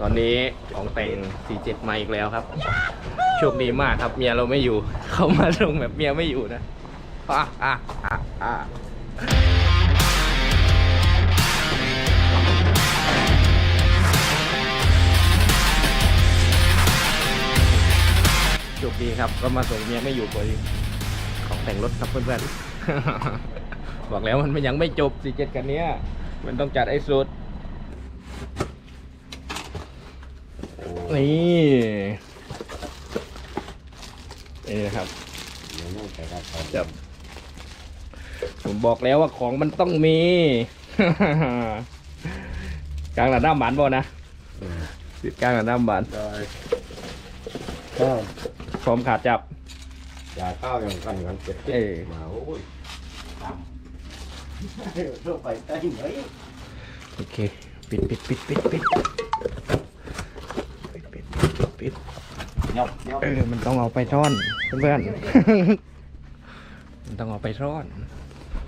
ตอนนี้ของแต่ง47มาอีกแล้วครับ โชคดีมากครับเมียเราไม่อยู่ เขามาส่งแบบเมียไม่อยู่นะอะอะอะอะโชคดีครับ ก็มาส่งเมียไม่อยู่พอดีของแต่งรถครับเพื่อนๆ บอกแล้วมันยังไม่จบ47กันนี้มันต้องจัดไอ้สุด นี่นี่นะครับจับผมบอกแล้วว่าของมันต้องมี กลางหลังด้ามบานบ่นะติดกลางหลังด้ามบานก็พร้อมขาดจับยาข้าวอย่างกันกันเจ็บเอ้ยมาโอ้ยตำทั่วไปได้ไหมโอเค ปิดปิดปิดปิดปิดปิดปิดปิดปิดปิด ยบยบ เออมันต้องเอาไปซ่อนเพื่อนๆ มันต้องเอาไปซ่อน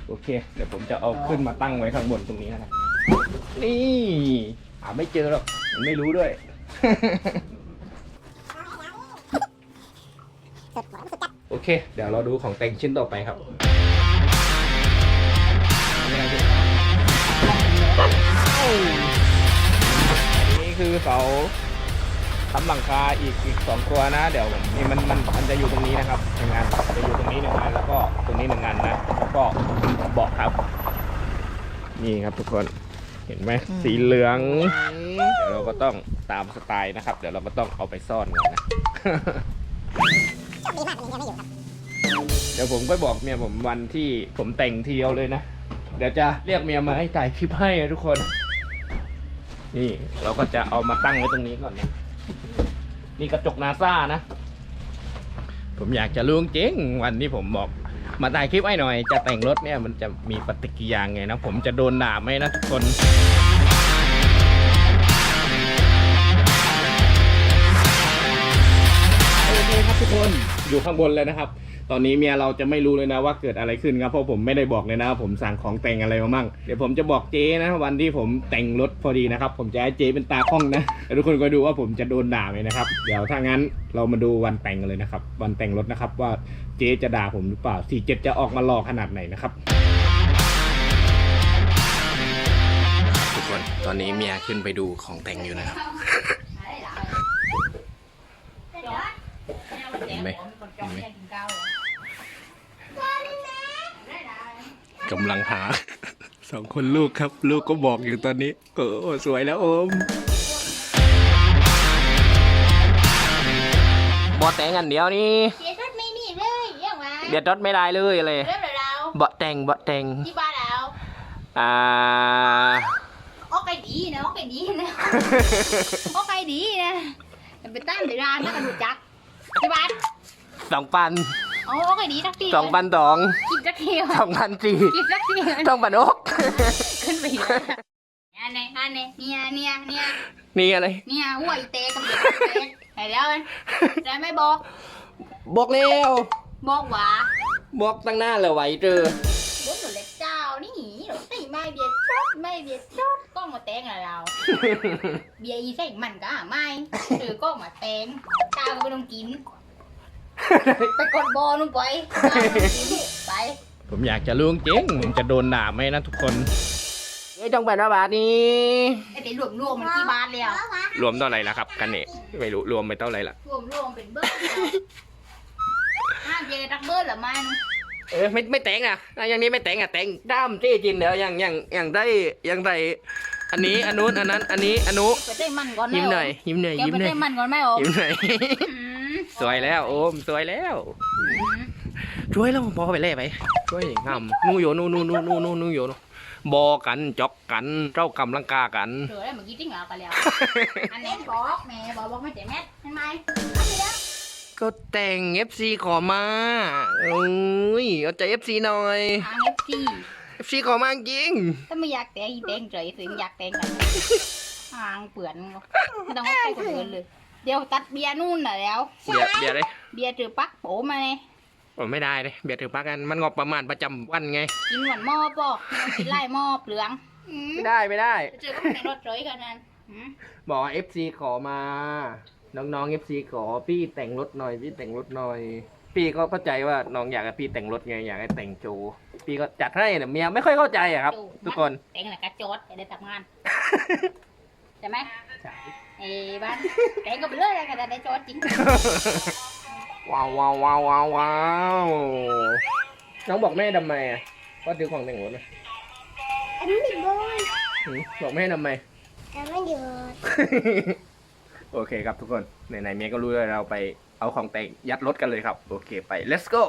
โอเค เดี๋ยวผมจะเอาขึ้นมาตั้งไว้ข้างบนตรงนี้นะครับนี่หาไม่เจอหรอกมันไม่รู้ด้วยโอเค เดี๋ยวเราดูของแต่งชิ้นต่อไปครับ ทำหลังคาอีกอีกสองตัวนะ เดี๋ยวผมนี่มันมันมันจะอยู่ตรงนี้นะครับหนึ่งงานจะอยู่ตรงนี้หนึ่งงานแล้วก็ตรงนี้หนึ่งงานนะแล้วก็เบาะครับ นี่ครับทุกคนเห็นไหมสีเหลือง เดี๋ยวเราก็ต้องตามสไตล์นะครับ เดี๋ยวเราก็ต้องเอาไปซ่อนก่อนนะเดี๋ยวผมก็บอกเมียผมวันที่ผมแต่งทีเดียวเลยนะ เดี๋ยวจะเรียกเมียมาให้ถ่ายคลิปให้นะทุกคน นี่เราก็จะเอามาตั้งไว้ตรงนี้ก่อนนะ นี่กระจกนาซ่านะ ผมอยากจะรู้จริงวันนี้ผมบอกมาถ่ายคลิปให้หน่อย จะแต่งรถเนี่ยมันจะมีปฏิกิริยาไงนะ ผมจะโดนด่าไหมนะทุกคนโอเคครับทุกคนอยู่ข้างบนเลยนะครับ ตอนนี้เมียเราจะไม่รู้เลยนะว่าเกิดอะไรขึ้นครับเพราะผมไม่ได้บอกเลยนะผมสั่งของแต่งอะไรมามั่งเดี๋ยวผมจะบอกเจ๊นะ วันที่ผมแต่งรถพอดีนะครับ ผมจะให้เจ๊เป็นตากล้องนะแล้วทุกคนก็ดูว่าผมจะโดนด่าไหมนะครับ เดี๋ยวถ้างั้นเรามาดูวันแต่งกันเลยนะครับ วันแต่งรถนะครับว่าเจ๊จะด่าผมหรือเปล่าสี่เจ็ดจะออกมาหลอกขนาดไหนนะครับทุกคนตอนนี้เมียขึ้นไปดูของแต่งอยู่นะครับ เห็นไหมเห็นไหม กำลังหา สองคนลูกครับ ลูกก็บอกอยู่ตอนนี้ โอ้สวยแล้วโอมบอแต่งอันเดียวนี่เดี๋ยวรถไม่นี่เลยเรียกมาเบียดรถไม่ได้เลยอะไรเริ่มเลยเราบอแต่งบอแต่งที่บ้านเราอ่าโอเคดีนะโอเคดีนะโอเคดีนะแต่ไปตั้งในร้านนะกันดูจักที่บ้านสองพัน โอ้โอเคดีสักทีสองพันสองกินสักทีสองพันสี่กินสักทีสองพันหกขึ้นไปเลยอันนี้อันนี้เนี่ยเนี่ยเนี่ยนี่อะไรเนี่ยหัวอีเตะกับเด็กเตะเห็นแล้วมันแต่ไม่บอก บอกแล้วบอกว่าบอกตั้งหน้าเลยไหวเจอบนหนูเล็กเจ้านี่หนูตีไม่เบียดชดไม่เบียดชดก็มาแต่งอะไรเรา เบียร์อีใส่มันก็หาไม่หรือก็มาแตงข้าวก็ไม่ต้องกิน ไปกดบอลนู่นไปไป ผมอยากจะรู้จริงผมจะโดนด่าไหมนะทุกคนเอ้ยต้องแปดบาทนี้ไอ้เดี๋ยวรวมรวมมันกี่บาทแล้วรวมเท่าไหร่ละครับกันเนี่ยไม่รู้รวมไปเท่าไหร่ละรวมรวมเป็นเบิร์ดห้าเบียร์รักเบิร์ดหรือไม่เออไม่ไม่แต่งอะอะอย่างนี้ไม่แต่งอะแต่งด้ามจี้จินเดี๋ยวอย่างอย่างอย่างได้อย่างได้อันนี้อันนู้นอันนั้น อันนี้อันนู้นไปเต้นมันก่อนยิ้มหน่อยยิ้มหน่อยแกยิ้มไปหน่อยเต้นมันก่อนไหมโอ้ยิ้มหน่อย สวยแล้วโอมสวยแล้วช่วยแล้วพอไปเล่ไปช่วยงามนู่โยนู่นู่นู่นู่นู่นู่โยนู่บอกกันจอกกันเจ้ากำลังกากันเดี๋ยวได้เมื่อกี้จิ้งเหรอกันแล้วอันนี้บอกแม่บอกบอกไม่เจ็บแม่ทำไมอันนี้ก็แต่ง FC ขอมาเอ้ยเอาใจ FC หน่อยทางเอฟซี FC ขอมาจริงถ้าไม่อยากแต่งอีแต่งเฉยถึงอยากแต่งกันทางเปื่อนไม่ต้องให้คนอื่นเลย เดี๋ยวตัดเบียร์นู่นน่ะแล้ว เบียร์เบียร์เลยเบียร์จือปักโปมาเลยผมไม่ได้เลยเบียร์ถือปากกันมันงบประมาณประจำวันไง กินหวานหม้อปอกกินไล่หม้อเปลืองไม่ได้ไม่ได้ เจอก็ในรถเฉยกันนั้นหืมบอกว่า FC ขอมา น้องๆ FC ขอพี่แต่งรถหน่อยพี่แต่งรถหน่อย พี่ก็เข้าใจว่าน้องอยากให้พี่แต่งรถไงอยากให้แต่งโจ พี่ก็จัดให้เนี่ยเมียไม่ค่อยเข้าใจอะครับดูทุกคน แต่งหลักกระโจดจะได้ทำงาน ใช่ไหมใช่เอ้บ้านแต่งก็ไปเรื่อยเลยก็จะได้โจดจริงว้าวว้าวว้าวว้าวว้าวน้องบอกแม่ทำไมอะว่าซื้อของแต่งรถนะอันนี้บอยหืมบอกแม่ทำไมแต่ไม่เดือดโอเคครับทุกคนไหนๆเมียก็รู้แล้วเราไปเอาของแต่งยัดรถกันเลยครับ โอเคไป let's go